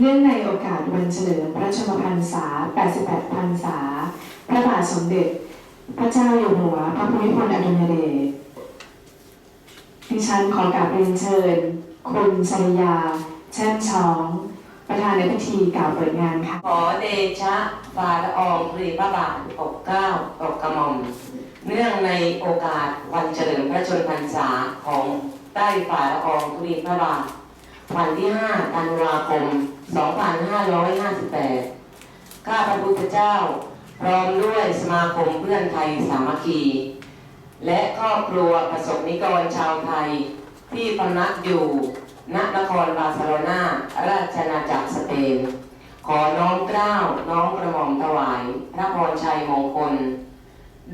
เนื่องในโอกาสวันเฉลิมพระชนมพรรษา 88 พรรษา พระบาทสมเด็จ พระเจ้าอยู่หัว พระภูมิพลอดุลยเดช ดิฉันขอกราบเรียนเชิญ คุณชริยา แช่มช้อง ประธานในพิธีกล่าวเปิดงานค่ะ ขอเดชะฝาละอองธุลีพระบาทปกเกล้าปกกระหม่อม เนื่องในโอกาสวันเฉลิมพระชนมพรรษาของใต้ฝ่าละอองธุลีพระบาท วันที่ 5 ธันวาคม 2558 ข้าพระพุทธเจ้า พร้อมด้วยสมาคมเพื่อนไทยสามัคคี และครอบครัวประสบนิกรชาวไทย ที่พำนักอยู่ณนครบาร์เซโลนา ราชอาณาจักรสเปน ขอน้อมเกล้าน้อมกระหม่อมถวาย พระพรชัยมงคล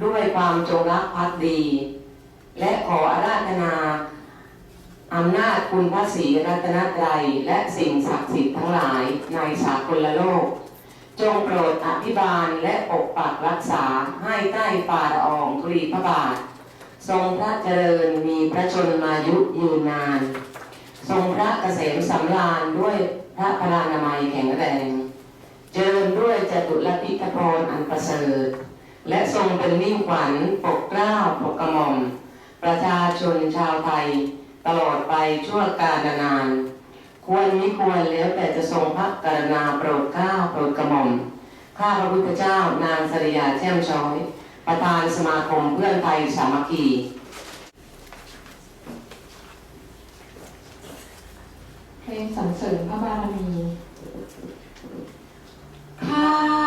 ด้วยความจงรักภักดี และขออาราธนา อำนาจคุณพระศรีรัตนตรัยและสิ่งศักดิ์สิทธิ์ทั้งหลายในสากลโลก จงโปรดอภิบาลและปกปักรักษาให้ใต้ฝ่าละอองธุลีพระบาท ทรงพระเจริญมีพระชนมายุยืนนาน ทรงพระเกษมสำราญด้วยพระพลานามัยแข็งแรงเจริญด้วยจตุรพิธพรอันประเสริฐ และทรงเป็นมิ่งขวัญปกเกล้าปกกระหม่อม ประชาชนชาวไทย ตลอดไปชั่วกาลนาน ควรมิควรแล้วแต่จะทรงพระกรุณาโปรดเกล้าโปรดกระหม่อมข้าพระพุทธเจ้านางสริยาแช่มช้อย ประธานสมาคมเพื่อนไทยสามัคคีเพลงสรรเสริญพระบารมีข้า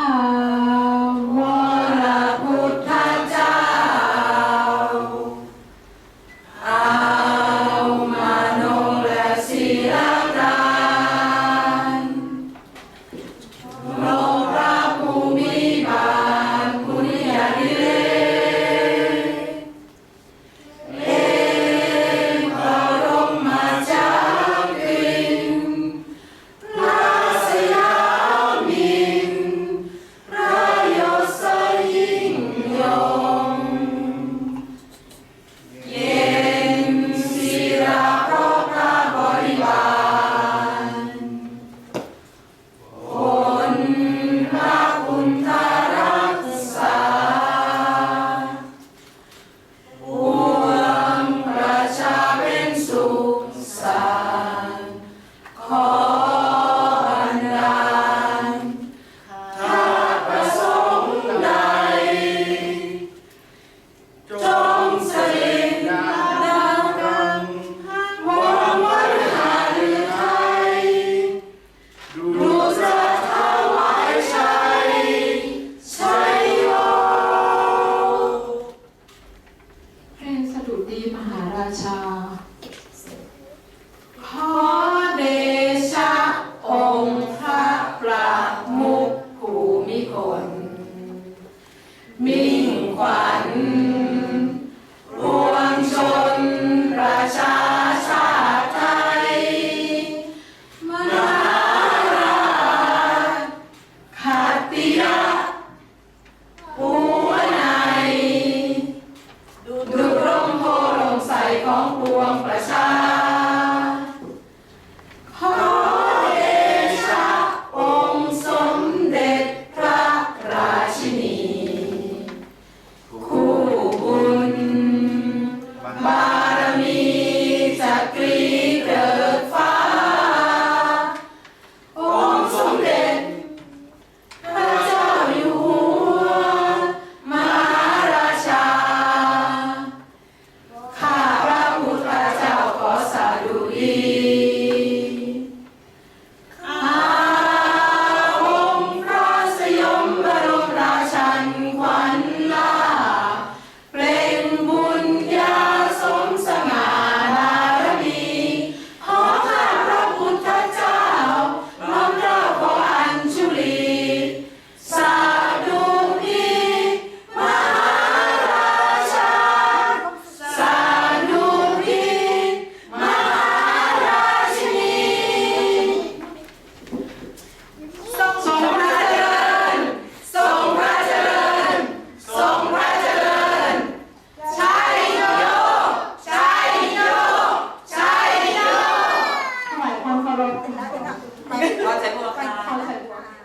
ก็ใช้บัวค่ะ